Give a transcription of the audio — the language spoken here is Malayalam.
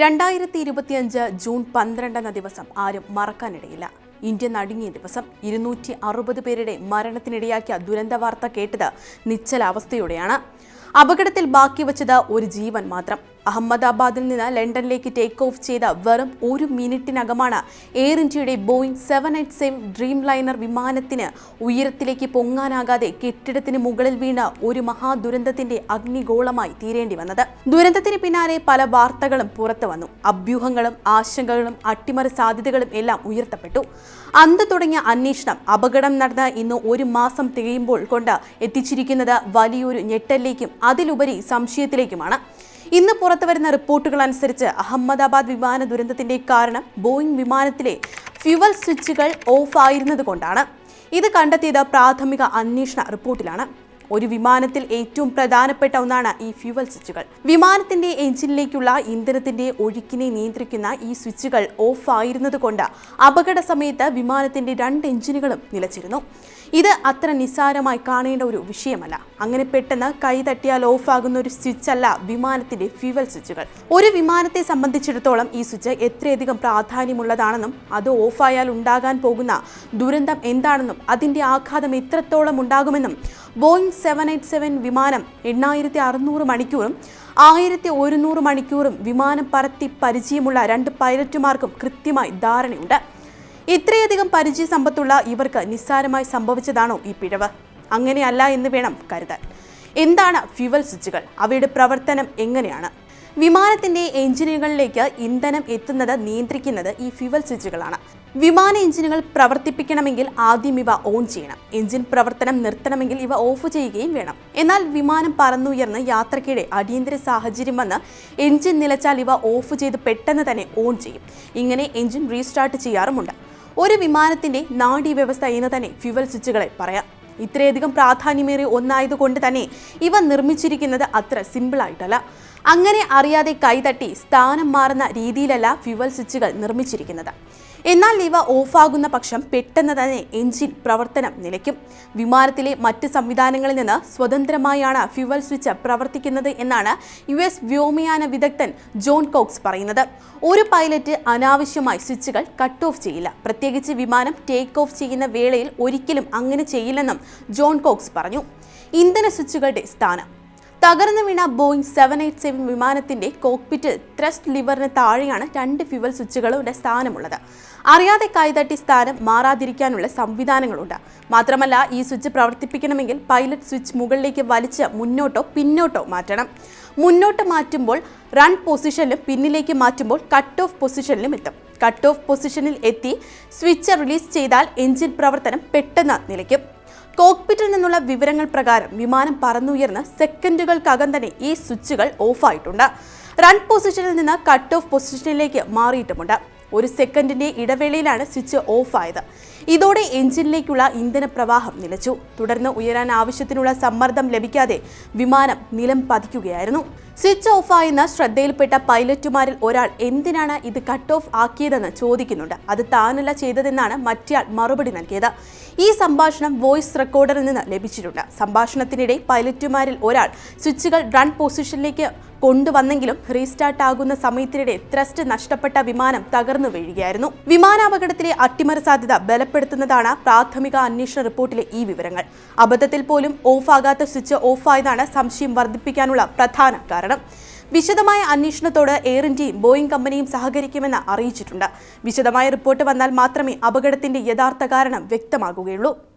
രണ്ടായിരത്തി ഇരുപത്തിയഞ്ച് ജൂൺ പന്ത്രണ്ടെന്ന ദിവസം ആരും മറക്കാനിടയില്ല. ഇന്ത്യ നടുങ്ങിയ ദിവസം ഇരുന്നൂറ്റി അറുപത് പേരുടെ മരണത്തിനിടയാക്കിയ ദുരന്ത വാർത്ത കേട്ടത് നിശ്ചലാവസ്ഥയോടെയാണ്. അപകടത്തിൽ ബാക്കി വച്ചത് ഒരു ജീവൻ മാത്രം. അഹമ്മദാബാദിൽ നിന്ന് ലണ്ടനിലേക്ക് ടേക്ക് ഓഫ് ചെയ്ത വെറും ഒരു മിനിറ്റിനകമാണ് എയർ ഇന്ത്യയുടെ Boeing seven eight seven dreamliner വിമാനത്തിന് ഉയരത്തിലേക്ക് പൊങ്ങാനാകാതെ കെട്ടിടത്തിന് മുകളിൽ വീണ ഒരു മഹാദുരന്തത്തിന്റെ അഗ്നിഗോളമായി തീരേണ്ടി വന്നത്. ദുരന്തത്തിന് പിന്നാലെ പല വാർത്തകളും പുറത്തു വന്നു. അഭ്യൂഹങ്ങളും ആശങ്കകളും അട്ടിമറി സാധ്യതകളും എല്ലാം ഉയർത്തപ്പെട്ടു. അന്ന് തുടങ്ങിയ അന്വേഷണം അപകടം നടന്ന ഇന്ന് ഒരു മാസം തികയുമ്പോൾ കൊണ്ട് എത്തിച്ചിരിക്കുന്നത് വലിയൊരു ഞെട്ടലിലേക്കും അതിലുപരി സംശയത്തിലേക്കുമാണ്. ഇന്ന് പുറത്തുവരുന്ന റിപ്പോർട്ടുകൾ അനുസരിച്ച് അഹമ്മദാബാദ് വിമാന ദുരന്തത്തിന്റെ കാരണം ബോയിംഗ് വിമാനത്തിലെ ഫ്യുവൽ സ്വിച്ചുകൾ ഓഫ് ആയിരുന്നതുകൊണ്ടാണ്. ഇത് കണ്ടെത്തിയത് പ്രാഥമിക അന്വേഷണ റിപ്പോർട്ടിലാണ്. ഒരു വിമാനത്തിൽ ഏറ്റവും പ്രധാനപ്പെട്ട ഒന്നാണ് ഈ ഫ്യൂവൽ സ്വിച്ചുകൾ. വിമാനത്തിന്റെ എഞ്ചിനിലേക്കുള്ള ഇന്ധനത്തിന്റെ ഒഴുക്കിനെ നിയന്ത്രിക്കുന്ന ഈ സ്വിച്ചുകൾ ഓഫ് ആയിരുന്നതുകൊണ്ട് അപകട സമയത്ത് വിമാനത്തിന്റെ രണ്ട് എഞ്ചിനുകളും നിലച്ചിരുന്നു. ഇത് അത്ര നിസ്സാരമായി കാണേണ്ട ഒരു വിഷയമല്ല. അങ്ങനെ പെട്ടെന്ന് കൈ തട്ടിയാൽ ഓഫാകുന്ന ഒരു സ്വിച്ച് അല്ല വിമാനത്തിന്റെ ഫ്യൂവൽ സ്വിച്ചുകൾ. ഒരു വിമാനത്തെ സംബന്ധിച്ചിടത്തോളം ഈ സ്വിച്ച് എത്രയധികം പ്രാധാന്യമുള്ളതാണെന്നും അത് ഓഫായാൽ ഉണ്ടാകാൻ പോകുന്ന ദുരന്തം എന്താണെന്നും അതിന്റെ ആഘാതം എത്രത്തോളം ഉണ്ടാകുമെന്നും ബോയിങ് സെവൻ എയ്റ്റ് സെവൻ വിമാനം എണ്ണായിരത്തി അറുന്നൂറ് മണിക്കൂറും ആയിരത്തി ഒരുന്നൂറ് മണിക്കൂറും വിമാനം പറത്തി പരിചയമുള്ള രണ്ട് പൈലറ്റുമാർക്കും കൃത്യമായി ധാരണയുണ്ട്. ഇത്രയധികം പരിചയ സമ്പത്തുള്ള ഇവർക്ക് നിസ്സാരമായി സംഭവിച്ചതാണോ ഈ പിഴവ്? അങ്ങനെയല്ല എന്ന് വേണം കരുതാൻ. എന്താണ് ഫ്യുവൽ സ്വിച്ചുകൾ? അവയുടെ പ്രവർത്തനം എങ്ങനെയാണ്? വിമാനത്തിന്റെ എഞ്ചിനുകളിലേക്ക് ഇന്ധനം എത്തുന്നത് നിയന്ത്രിക്കുന്നത് ഈ ഫ്യുവൽ സ്വിച്ചുകളാണ്. വിമാന എഞ്ചിനുകൾ പ്രവർത്തിപ്പിക്കണമെങ്കിൽ ആദ്യം ഇവ ഓൺ ചെയ്യണം. എഞ്ചിൻ പ്രവർത്തനം നിർത്തണമെങ്കിൽ ഇവ ഓഫ് ചെയ്യുകയും വേണം. എന്നാൽ വിമാനം പറന്നുയർന്ന് യാത്രക്കിടെ അടിയന്തര സാഹചര്യം വന്ന് എഞ്ചിൻ നിലച്ചാൽ ഇവ ഓഫ് ചെയ്ത് പെട്ടെന്ന് തന്നെ ഓൺ ചെയ്യും. ഇങ്ങനെ എഞ്ചിൻ റീസ്റ്റാർട്ട് ചെയ്യാറുമുണ്ട്. ഒരു വിമാനത്തിന്റെ നാഡീവ്യവസ്ഥ എന്ന് തന്നെ ഫ്യുവൽ സ്വിച്ചുകളെ പറയാം. ഇത്രയധികം പ്രാധാന്യമേറിയ ഒന്നായതുകൊണ്ട് തന്നെ ഇവ നിർമ്മിച്ചിരിക്കുന്നത് അത്ര സിമ്പിളായിട്ടല്ല. അങ്ങനെ അറിയാതെ കൈതട്ടി സ്ഥാനം മാറുന്ന രീതിയിലല്ല ഫ്യുവൽ സ്വിച്ചുകൾ നിർമ്മിച്ചിരിക്കുന്നത്. എന്നാൽ ഇവ ഓഫാകുന്ന പക്ഷം പെട്ടെന്ന് തന്നെ എഞ്ചിൻ പ്രവർത്തനം നിലയ്ക്കും. വിമാനത്തിലെ മറ്റ് സംവിധാനങ്ങളിൽ നിന്ന് സ്വതന്ത്രമായാണ് ഫ്യുവൽ സ്വിച്ച് പ്രവർത്തിക്കുന്നത് എന്നാണ് യു എസ് വ്യോമയാന വിദഗ്ധൻ ജോൺ കോക്സ് പറയുന്നത്. ഒരു പൈലറ്റ് അനാവശ്യമായി സ്വിച്ചുകൾ കട്ട് ഓഫ് ചെയ്യില്ല. പ്രത്യേകിച്ച് വിമാനം ടേക്ക് ഓഫ് ചെയ്യുന്ന വേളയിൽ ഒരിക്കലും അങ്ങനെ ചെയ്യില്ലെന്നും ജോൺ കോക്സ് പറഞ്ഞു. ഇന്ധന സ്വിച്ചുകളുടെ സ്ഥാനം തകർന്നു വീണ ബോയിങ് സെവൻ എയ്റ്റ് സെവൻ വിമാനത്തിന്റെ കോക്പിറ്റിൽ ത്രസ്റ്റ് ലിവറിന് താഴെയാണ് രണ്ട് ഫ്യുവൽ സ്വിച്ചുകളുടെ സ്ഥാനമുള്ളത്. അറിയാതെ കൈതട്ടി സ്ഥാനം മാറാതിരിക്കാനുള്ള സംവിധാനങ്ങളുണ്ട്. മാത്രമല്ല ഈ സ്വിച്ച് പ്രവർത്തിപ്പിക്കണമെങ്കിൽ പൈലറ്റ് സ്വിച്ച് മുകളിലേക്ക് വലിച്ച് മുന്നോട്ടോ പിന്നോട്ടോ മാറ്റണം. മുന്നോട്ട് മാറ്റുമ്പോൾ റൺ പൊസിഷനിലും പിന്നിലേക്ക് മാറ്റുമ്പോൾ കട്ട് ഓഫ് പൊസിഷനിലും എത്തും. കട്ട് ഓഫ് പൊസിഷനിൽ എത്തി സ്വിച്ച് റിലീസ് ചെയ്താൽ എഞ്ചിൻ പ്രവർത്തനം പെട്ടെന്ന് നിലയ്ക്കും. കോക്പിറ്റിൽ നിന്നുള്ള വിവരങ്ങൾ പ്രകാരം വിമാനം പറന്നുയർന്ന് സെക്കൻഡുകൾക്കകം തന്നെ ഈ സ്വിച്ചുകൾ ഓഫായിട്ടുണ്ട്. റൺ പൊസിഷനിൽ നിന്ന് കട്ട് ഓഫ് പൊസിഷനിലേക്ക് മാറിയിട്ടുമുണ്ട്. ഒരു സെക്കൻഡിന്റെ ഇടവേളയിലാണ് സ്വിച്ച് ഓഫ് ആയത് ഇതോടെ എഞ്ചിനിലേക്കുള്ള ഇന്ധന പ്രവാഹം നിലച്ചു. തുടർന്ന് ഉയരാൻ ആവശ്യത്തിനുള്ള സമ്മർദ്ദം ലഭിക്കാതെ വിമാനം നിലം പതിക്കുകയായിരുന്നു. സ്വിച്ച് ഓഫ് ആയെന്ന ശ്രദ്ധയിൽപ്പെട്ട പൈലറ്റുമാരിൽ ഒരാൾ എന്തിനാണ് ഇത് കട്ട് ഓഫ് ആക്കിയതെന്ന് ചോദിക്കുന്നുണ്ട്. അത് താനല്ല ചെയ്തതെന്നാണ് മറ്റയാൾ മറുപടി നൽകിയത്. ഈ സംഭാഷണം വോയിസ് റെക്കോർഡറിൽ നിന്ന് ലഭിച്ചിട്ടുണ്ട്. സംഭാഷണത്തിനിടെ പൈലറ്റുമാരിൽ ഒരാൾ സ്വിച്ചുകൾ റൺ പൊസിഷനിലേക്ക് കൊണ്ടുവന്നെങ്കിലും റീസ്റ്റാർട്ട് ആകുന്ന സമയത്തിനിടെ ത്രസ്റ്റ് നഷ്ടപ്പെട്ട വിമാനം തകർന്നു വീഴുകയായിരുന്നു. വിമാനാപകടത്തിലെ അട്ടിമറി സാധ്യത ബലപ്പെടുത്തുന്നതാണ് പ്രാഥമിക അന്വേഷണ റിപ്പോർട്ടിലെ ഈ വിവരങ്ങൾ. അബദ്ധത്തിൽ പോലും ഓഫാകാത്ത സ്വിച്ച് ഓഫായതാണ് സംശയം വർദ്ധിപ്പിക്കാനുള്ള പ്രധാന കാരണം. വിശദമായ അന്വേഷണത്തോട് എയർ ഇന്ത്യയും ബോയിങ് കമ്പനിയും സഹകരിക്കുമെന്ന് അറിയിച്ചിട്ടുണ്ട്. വിശദമായ റിപ്പോർട്ട് വന്നാൽ മാത്രമേ അപകടത്തിന്റെ യഥാർത്ഥ കാരണം വ്യക്തമാകുകയുള്ളൂ.